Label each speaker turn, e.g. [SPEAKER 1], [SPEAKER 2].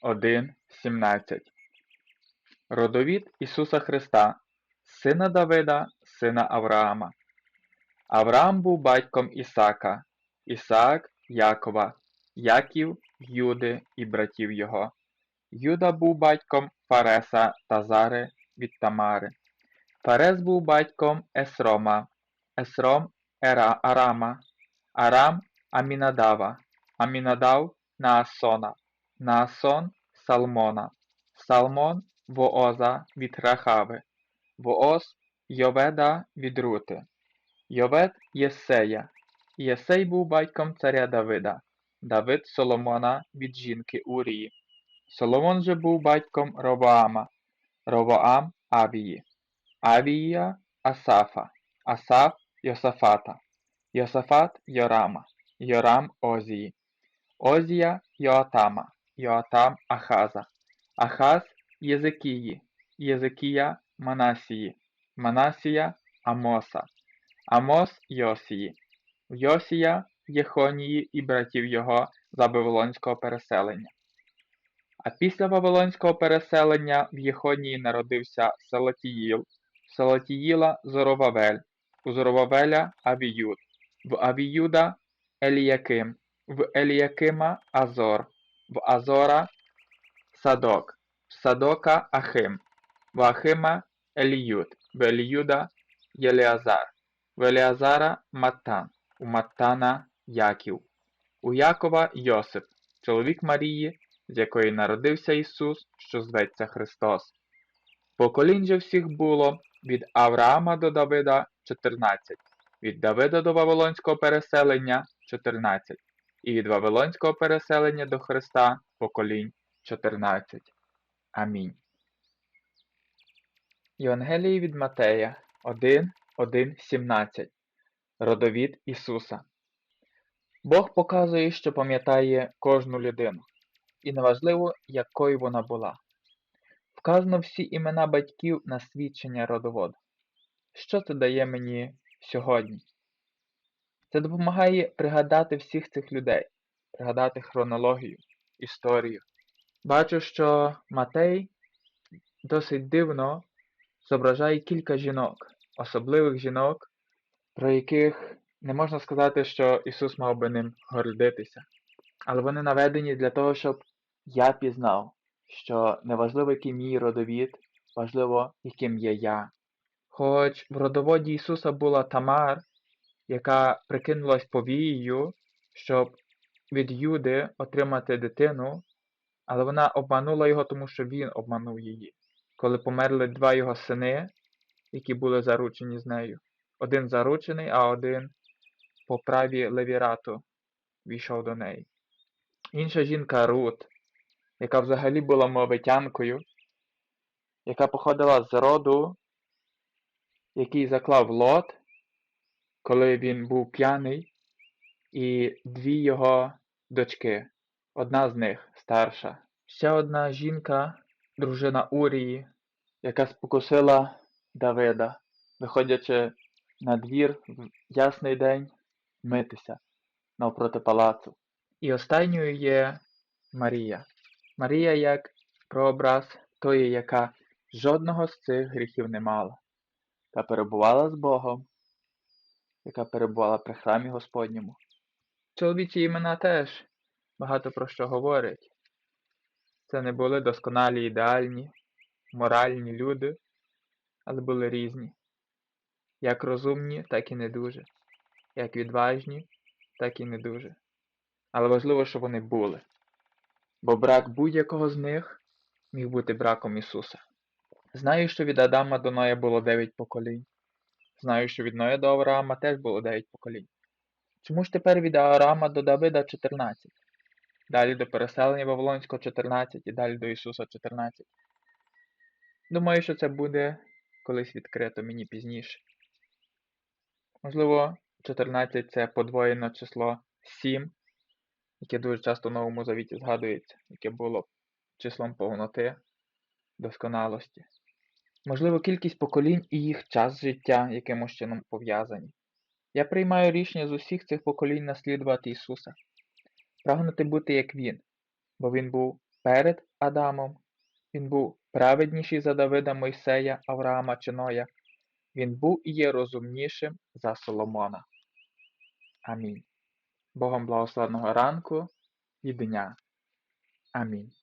[SPEAKER 1] 1, 17 Родовід Ісуса Христа, сина Давида, сина Авраама. Авраам був батьком Ісака, Ісаак Якова, Яків Юди і братів його. Юда був батьком Фареса та Зари від Тамари. Фарес був батьком Есрома, Есром Ера Арама, Арам Амінадава, Амінадав Наасона, Наасон Салмона, Салмон Вооза від Рахави, Вооз Йоведа від Рути, Йовед Єсея. Єсей був батьком царя Давида, Давид Соломона від жінки Урії. Соломон же був батьком Ровоама, Ровоам Авії, Авія Асафа, Асаф Йосафата, Йосафат Йорама, Йорам Озії, Озія Йоатама, Йоатам Ахаза, Ахаз Єзекії, Єзекія Манасії, Манасія Амоса, Амос Йосії, Йосія Єхонії і братів його за Вавилонського переселення. А після Вавилонського переселення в Єхонії народився Салатіїл, Салатіїла Зоровавель, у Зоровавеля Авіюд, в Авіюда Еліяким, в Еліякима Азор, в Азора Садок, в Садока Ахим, в Ахима Еліюд, в Еліюда Єліазар, в Еліазара Маттан, у Маттана Яків, у Якова Йосип, чоловік Марії, з якої народився Ісус, що зветься Христос. Поколінь же всіх було від Авраама до Давида 14, від Давида до Вавилонського переселення 14, і від Вавилонського переселення до Христа поколінь 14. Амінь. Євангелії від Матея 1, 1, 17 Родовід Ісуса Бог показує, що пам'ятає кожну людину, і неважливо, якою вона була. Вказано всі імена батьків на свідчення родоводу. Що це дає мені сьогодні? Це допомагає пригадати всіх цих людей, пригадати хронологію, історію. Бачу, що Матей досить дивно зображає кілька жінок, особливих жінок, про яких не можна сказати, що Ісус мав би ним гордитися. Але вони наведені для того, щоб я пізнав, що неважливо, який мій родовід, важливо, яким є я. Хоч в родоводі Ісуса була Тамар, яка прикинулась повією, щоб від Юди отримати дитину, але вона обманула його, тому що він обманув її. Коли померли два його сини, які були заручені з нею. Один заручений, а один по праві левірату війшов до неї. Інша жінка Рут, яка взагалі була мовитянкою, яка походила з роду, який заклав лот, коли він був п'яний, і дві його дочки. Одна з них старша. Ще одна жінка, дружина Урії, яка спокусила Давида, виходячи на двір в ясний день митися навпроти палацу. І останньою є Марія. Марія як прообраз тої, яка жодного з цих гріхів не мала, яка перебувала з Богом, яка перебувала при храмі Господньому. Чоловічі імена теж багато про що говорять. Це не були досконалі ідеальні, моральні люди, але були різні. Як розумні, так і не дуже, як відважні, так і не дуже. Але важливо, що вони були. Бо брак будь-якого з них міг бути браком Ісуса. Знаю, що від Адама до Ноя було дев'ять поколінь. Знаю, що від Ноя до Авраама теж було дев'ять поколінь. Чому ж тепер від Авраама до Давида 14? далі до переселення Вавилонського 14 і далі до Ісуса 14. Думаю, що це буде колись відкрито мені пізніше. Можливо, 14 це подвоєне число 7, яке дуже часто в Новому Завіті згадується, яке було числом повноти, досконалості. Можливо, кількість поколінь і їх час життя якимось чином пов'язані. Я приймаю рішення з усіх цих поколінь наслідувати Ісуса, прагнути бути як Він, бо Він був перед Адамом, Він був праведніший за Давида Мойсея, Авраама чи Ноя, Він був і є розумнішим за Соломона. Амінь. Богом благословеного ранку і дня. Амінь.